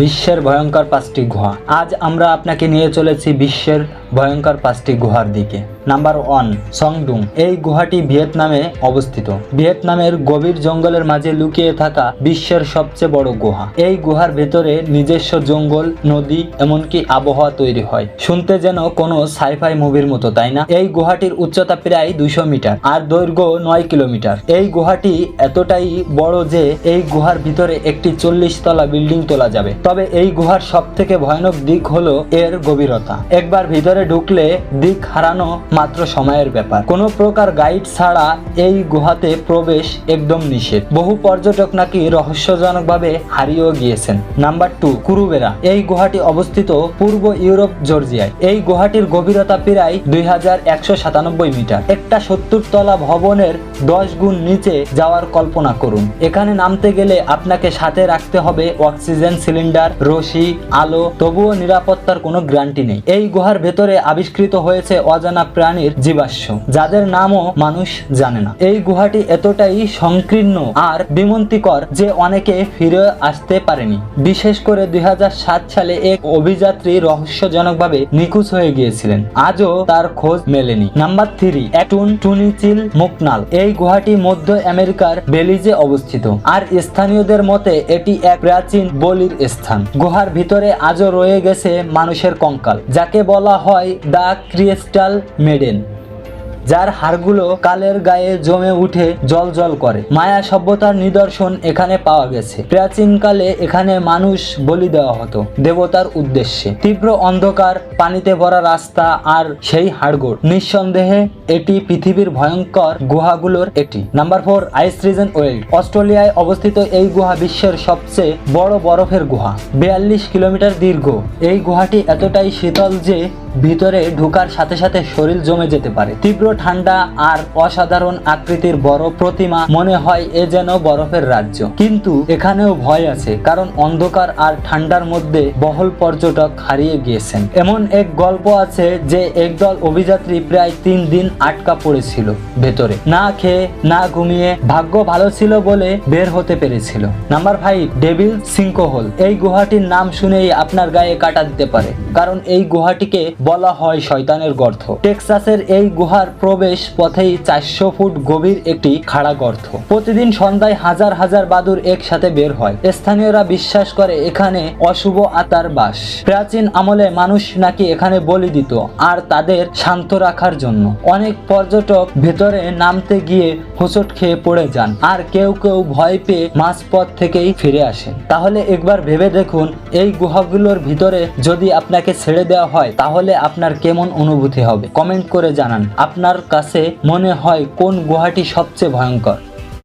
বিশ্বের ভয়ঙ্কর পাঁচটি গুহা। আজ আমরা আপনাকে নিয়ে চলেছি বিশ্বের ভয়ঙ্কর পাঁচটি গুহার দিকে। Number one, Son Doong. এই গুহাটি ভিয়েতনামে অবস্থিত। ভিয়েতনামের গভীর জঙ্গলের মাঝে লুকিয়ে থাকা বিশ্বের সবচেয়ে বড় গুহা। এই গুহার ভেতরে নিজস্ব জঙ্গল, নদী, এমনকি আবহাওয়া তৈরি হয়। শুনতে যেন কোনো সাইফাই মুভির মতো, তাই না? এই গুহাটির উচ্চতা প্রায় দুইশো মিটার, আর দৈর্ঘ্য নয় কিলোমিটার। এই গুহাটি এতটাই বড় যে এই গুহার ভিতরে একটি চল্লিশ তলা বিল্ডিং তোলা যাবে। তবে এই গুহার সব থেকে ভয়ানক দিক হলো এর গভীরতা। একবার ভিতরে ঢুকলে দিক হারানো মাত্র সময়ের ব্যাপার। কোনো প্রকার গাইড ছাড়া এই গুহাতে প্রবেশ একদম নিষেধ। বহু পর্যটক নাকি রহস্যজনকভাবে হারিয়েও গিয়েছেন। Number two, Krubera. এই গুহাটি অবস্থিত পূর্ব ইউরোপ, জর্জিয়ায়। এই গুহাটির গভীরতা প্রায় দুই হাজার একশো সাতানব্বই মিটার। একটা সত্তর তলা ভবনের দশ গুণ নিচে যাওয়ার কল্পনা করুন। এখানে নামতে গেলে আপনাকে সাথে রাখতে হবে অক্সিজেন সিলিন্ডার, রশি, আলো। তবুও নিরাপত্তার কোনো গ্যারান্টি নেই। এই গুহার ভেতরে আবিষ্কৃত হয়েছে অজানা প্রাণীর জীবাশ্ম, যাদের নামও মানুষ জানে না। এই গুহাটি এতটাই সংকীর্ণ আর বিমন্তিকর যে অনেকে ফিরে আসতে পারেনি। বিশেষ করে দুই সালে এক অভিযাত্রী রহস্যজনকভাবে নিখোঁজ হয়ে গিয়েছিলেন। আজও তার খোঁজ মেলেনি। Number three Actun Tunichil Muknal. এই গুহাটি মধ্য আমেরিকার বেলিজে অবস্থিত। আর স্থানীয়দের মতে, এটি এক প্রাচীন বলির স্থান। গুহার ভিতরে আজও রয়ে গেছে মানুষের কঙ্কাল, যাকে বলা হয় দ্য ক্রিস্টাল মেডেন যার হাড়গুলো কালের গায়ে জমে উঠে জল জল করে। মায়া সভ্যতার নিদর্শন এখানে পাওয়া গেছে। প্রাচীনকালে এখানে মানুষ বলি দেওয়া হতো, দেবতার উদ্দেশ্যে। তীব্র অন্ধকার, পানিতে ভরা রাস্তা আর সেই হাড়গোড়। নিঃসন্দেহে এটি পৃথিবীর ভয়ঙ্কর গুহাগুলোর একটি number four ice region world অস্ট্রেলিয়ায় অবস্থিত এই গুহা বিশ্বের সবচেয়ে বড় বরফের গুহা। বিয়াল্লিশ কিলোমিটার দীর্ঘ। এই গুহাটি এতটাই শীতল যে ভিতরে ঢোকার সাথে সাথে শরীর জমে যেতে পারে। তীব্র ঠান্ডা আর অসাধারণ আকৃতির বরফ প্রতিমা মনে হয় এ যেন বরফের রাজ্য। কিন্তু এখানেও ভয় আছে, কারণ অন্ধকার আর ঠান্ডার মধ্যে বহল পর্যটক হারিয়ে গিয়েছেন। এমন এক গল্প আছে যে একদল অভিযাত্রী প্রায় তিন দিন আটকা পড়েছিল ভেতরে। না খেয়ে, না ঘুমিয়ে ভাগ্য ভালো ছিল বলে বের হতে পেরেছিল। নাম্বার ফাইভ, ডেভিল সিঙ্কোহোল এই গুহাটির নাম শুনেই আপনার গায়ে কাটা দিতে পারে, কারণ এই গুহাটিকে বলা হয় শয়তানের গর্ত। টেক্সাসের এই গুহার প্রবেশ পথেই চারশো ফুট গভীর একটি খাড়া গর্ত প্রতিদিন সন্ধ্যায় হাজার হাজার বাদুর একসাথে বের হয়। স্থানীয়রা বিশ্বাস করে এখানে অশুভ আতার বাস। প্রাচীন আমলে মানুষ নাকি এখানে বলি দিত আর তাদের শান্ত রাখার জন্য। অনেক পর্যটক ভেতরে নামতে গিয়ে হোঁচট খেয়ে পড়ে যান আর কেউ কেউ ভয় পেয়ে মাঝপথ থেকেই ফিরে আসেন। তাহলে একবার ভেবে দেখুন, এই গুহাগুলোর ভিতরে যদি আপনাকে ছেড়ে দেওয়া হয়, তাহলে আপনার কেমন অনুভূতি হবে? কমেন্ট করে জানান। আপনার কাছে মনে হয় কোন গুহাটি সবচেয়ে ভয়ঙ্কর।